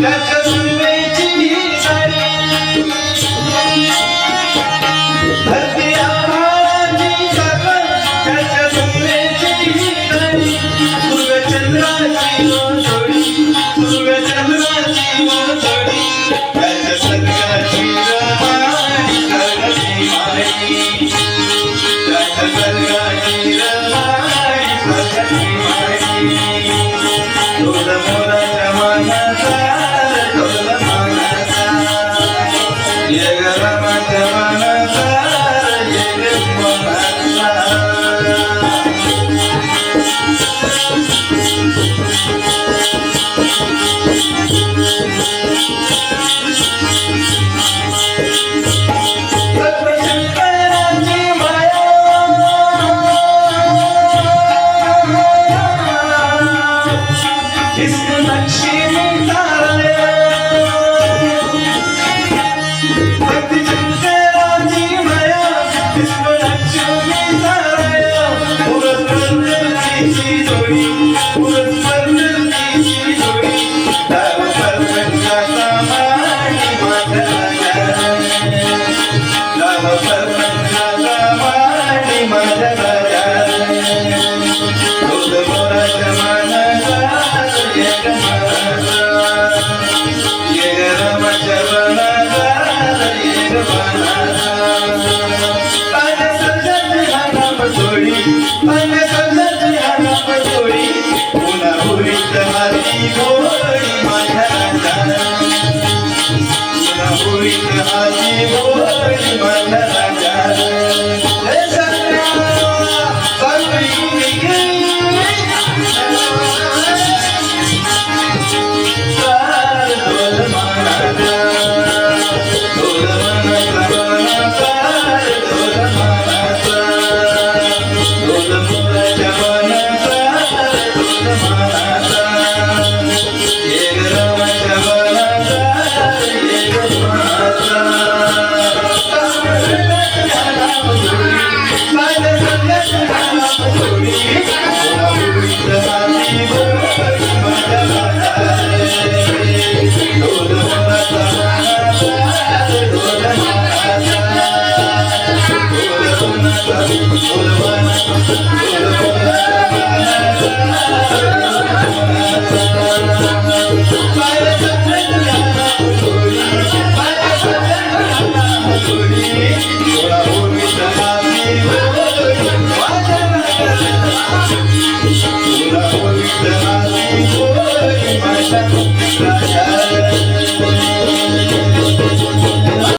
Let us जोडी पुन्हा